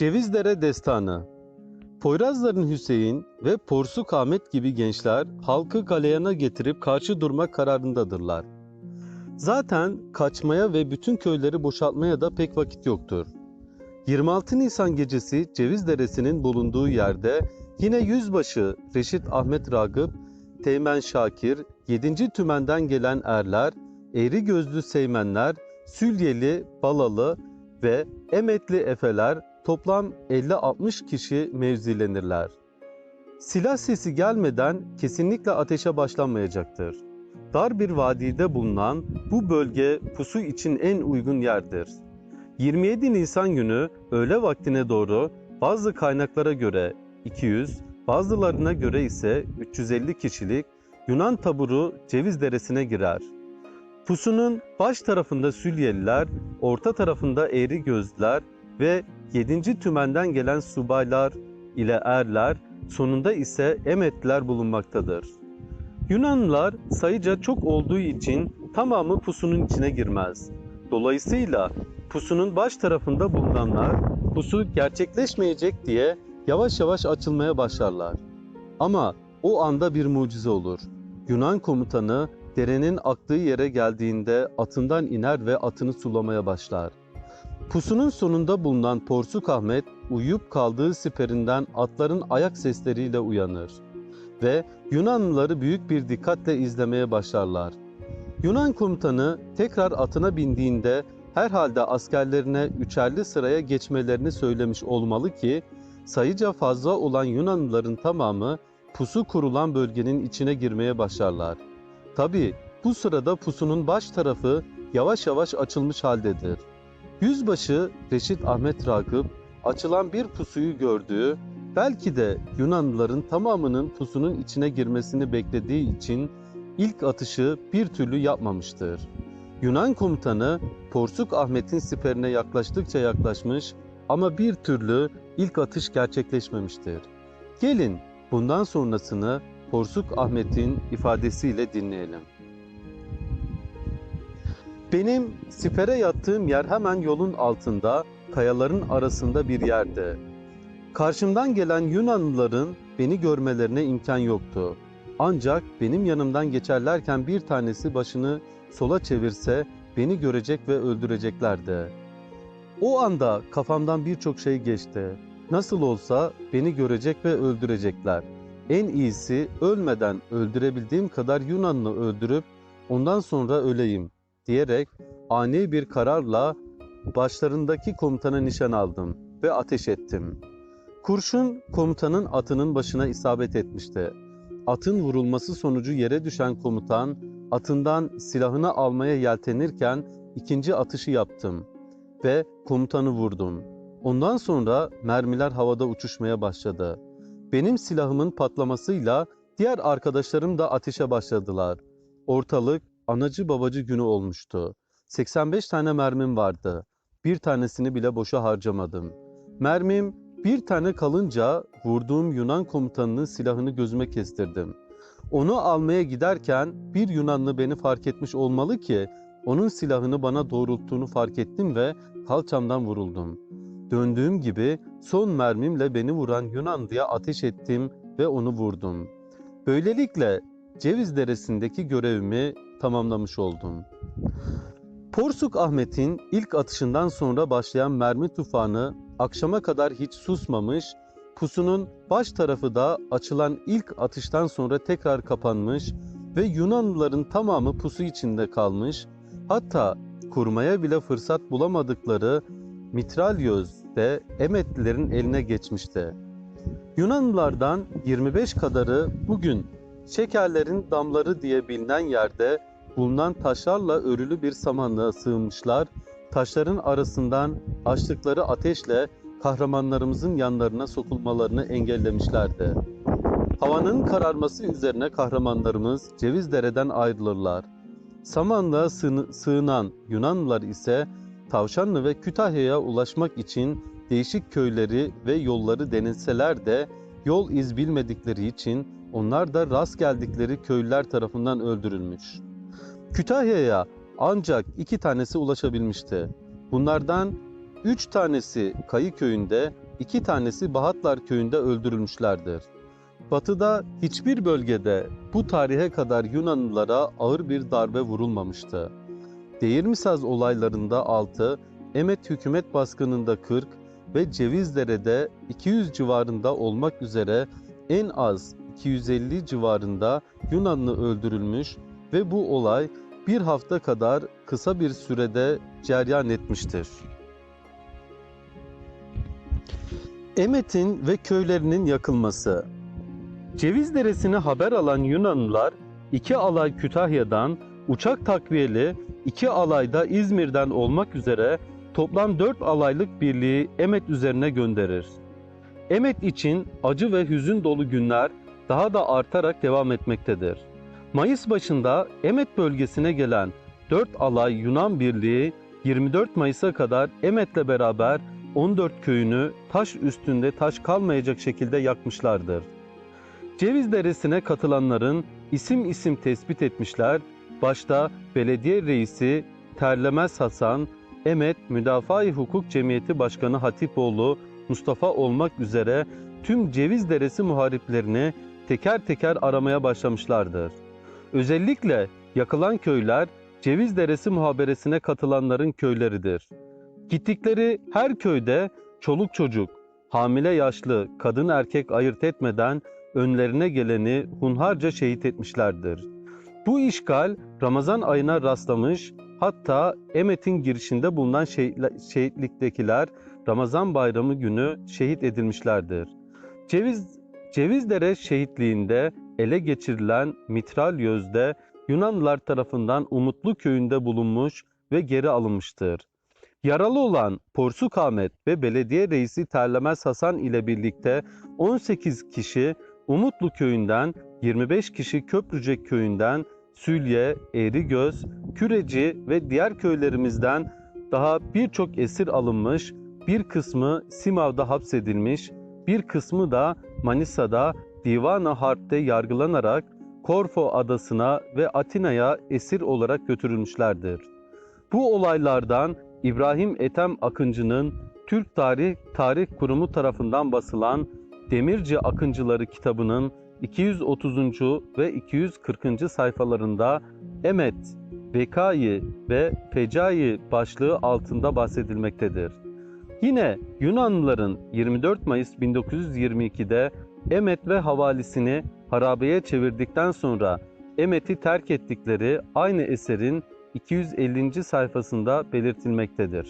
Cevizdere Destanı Poyrazların Hüseyin ve Porsuk Ahmet gibi gençler halkı galeyana getirip karşı durmak kararındadırlar. Zaten kaçmaya ve bütün köyleri boşaltmaya da pek vakit yoktur. 26 Nisan gecesi Ceviz Deresi'nin bulunduğu yerde yine yüzbaşı Reşit Ahmet Ragıp, Teğmen Şakir, 7. tümenden gelen erler, eğri gözlü seymenler, Sülyeli, Balalı ve Emetli efeler toplam 50-60 kişi mevzilenirler. Silah sesi gelmeden kesinlikle ateşe başlanmayacaktır. Dar bir vadide bulunan bu bölge pusu için en uygun yerdir. 27 Nisan günü öğle vaktine doğru bazı kaynaklara göre 200, bazılarına göre ise 350 kişilik Yunan taburu Ceviz Deresi'ne girer. Pusunun baş tarafında Sülyeliler, orta tarafında Eğri Gözlüler ve 7. tümenden gelen subaylar ile erler, sonunda ise Emetliler bulunmaktadır. Yunanlılar sayıca çok olduğu için tamamı pusunun içine girmez. Dolayısıyla pusunun baş tarafında bulunanlar pusu gerçekleşmeyecek diye yavaş yavaş açılmaya başlarlar. Ama o anda bir mucize olur. Yunan komutanı derenin aktığı yere geldiğinde atından iner ve atını sulamaya başlar. Pusunun sonunda bulunan Porsuk Ahmet uyuyup kaldığı siperinden atların ayak sesleriyle uyanır ve Yunanlıları büyük bir dikkatle izlemeye başlarlar. Yunan komutanı tekrar atına bindiğinde herhalde askerlerine üçerli sıraya geçmelerini söylemiş olmalı ki sayıca fazla olan Yunanlıların tamamı pusu kurulan bölgenin içine girmeye başlarlar. Tabi bu sırada pusunun baş tarafı yavaş yavaş açılmış haldedir. Yüzbaşı Reşit Ahmet Ragıp açılan bir pusuyu gördüğü, belki de Yunanlıların tamamının pusunun içine girmesini beklediği için ilk atışı bir türlü yapmamıştır. Yunan komutanı Porsuk Ahmet'in siperine yaklaştıkça yaklaşmış ama bir türlü ilk atış gerçekleşmemiştir. Gelin bundan sonrasını Porsuk Ahmet'in ifadesiyle dinleyelim. Benim sipere yattığım yer hemen yolun altında, kayaların arasında bir yerde. Karşımdan gelen Yunanlıların beni görmelerine imkan yoktu. Ancak benim yanımdan geçerlerken bir tanesi başını sola çevirse beni görecek ve öldüreceklerdi. O anda kafamdan birçok şey geçti. Nasıl olsa beni görecek ve öldürecekler. En iyisi ölmeden öldürebildiğim kadar Yunanlı öldürüp ondan sonra öleyim diyerek ani bir kararla başlarındaki komutana nişan aldım ve ateş ettim. Kurşun komutanın atının başına isabet etmişti. Atın vurulması sonucu yere düşen komutan atından silahını almaya yeltenirken ikinci atışı yaptım ve komutanı vurdum. Ondan sonra mermiler havada uçuşmaya başladı. Benim silahımın patlamasıyla diğer arkadaşlarım da ateşe başladılar. Ortalık anacı babacı günü olmuştu. 85 tane mermim vardı. Bir tanesini bile boşa harcamadım. Mermim bir tane kalınca vurduğum Yunan komutanının silahını gözüme kestirdim. Onu almaya giderken bir Yunanlı beni fark etmiş olmalı ki onun silahını bana doğrulttuğunu fark ettim ve kalçamdan vuruldum. Döndüğüm gibi son mermimle beni vuran Yunanlıya ateş ettim ve onu vurdum. Böylelikle Ceviz Deresi'ndeki görevimi tamamlamış oldum. Porsuk Ahmet'in ilk atışından sonra başlayan mermi tufanı akşama kadar hiç susmamış, pusunun baş tarafı da açılan ilk atıştan sonra tekrar kapanmış ve Yunanlıların tamamı pusu içinde kalmış, hatta kurmaya bile fırsat bulamadıkları Mitralyöz de Emetlilerin eline geçmişti. Yunanlılardan 25 kadarı bugün şekerlerin damları diye bilinen yerde bulunan taşlarla örülü bir samanlığa sığınmışlar, taşların arasından açtıkları ateşle kahramanlarımızın yanlarına sokulmalarını engellemişlerdi. Havanın kararması üzerine kahramanlarımız Cevizdere'den ayrılırlar. Samanlığa sığın- sığınan Yunanlılar ise Tavşanlı ve Kütahya'ya ulaşmak için değişik köyleri ve yolları denilseler de yol iz bilmedikleri için onlar da rast geldikleri köylüler tarafından öldürülmüş. Kütahya'ya ancak iki tanesi ulaşabilmişti. Bunlardan üç tanesi Kayı köyünde, iki tanesi Bahatlar köyünde öldürülmüşlerdir. Batıda hiçbir bölgede bu tarihe kadar Yunanlılara ağır bir darbe vurulmamıştı. Değirmisaz olaylarında 6, Emet hükümet baskınında 40 ve Cevizdere'de 200 civarında olmak üzere en az 250 civarında Yunanlı öldürülmüş ve bu olay bir hafta kadar kısa bir sürede ceryan etmiştir. Emet'in ve köylerinin yakılması Ceviz Deresi'ne haber alan Yunanlılar iki alay Kütahya'dan, uçak takviyeli iki alayda İzmir'den olmak üzere toplam dört alaylık birliği Emet üzerine gönderir. Emet için acı ve hüzün dolu günler daha da artarak devam etmektedir. Mayıs başında Emet bölgesine gelen 4 alay Yunan birliği 24 Mayıs'a kadar Emet'le beraber 14 köyünü taş üstünde taş kalmayacak şekilde yakmışlardır. Ceviz Deresi'ne katılanların isim isim tespit etmişler. Başta belediye reisi Terlemez Hasan, Emet Müdafaa-i Hukuk Cemiyeti Başkanı Hatipoğlu, Mustafa olmak üzere tüm Ceviz Deresi muhariplerini teker teker aramaya başlamışlardır. Özellikle yakılan köyler Ceviz Deresi muhaberesine katılanların köyleridir. Gittikleri her köyde çoluk çocuk, hamile yaşlı, kadın erkek ayırt etmeden önlerine geleni hunharca şehit etmişlerdir. Bu işgal Ramazan ayına rastlamış, hatta Emet'in girişinde bulunan şehitliktekiler Ramazan bayramı günü şehit edilmişlerdir. Ceviz Cevizdere şehitliğinde ele geçirilen Mitral Yözde Yunanlılar tarafından Umutlu köyünde bulunmuş ve geri alınmıştır. Yaralı olan Porsuk Ahmet ve belediye reisi Terlemez Hasan ile birlikte 18 kişi Umutlu köyünden, 25 kişi Köprücek köyünden, Sülye, Eğrigöz, Küreci ve diğer köylerimizden daha birçok esir alınmış, bir kısmı Simav'da hapsedilmiş, bir kısmı da Manisa'da Divana Harp'te yargılanarak Korfo adasına ve Atina'ya esir olarak götürülmüşlerdir. Bu olaylardan İbrahim Ethem Akıncı'nın Türk Tarih Tarih Kurumu tarafından basılan Demirci Akıncıları kitabının 230. ve 240. sayfalarında Emet, Vekai ve Fecai başlığı altında bahsedilmektedir. Yine Yunanlıların 24 Mayıs 1922'de Emet ve havalisini harabeye çevirdikten sonra Emet'i terk ettikleri aynı eserin 250. sayfasında belirtilmektedir.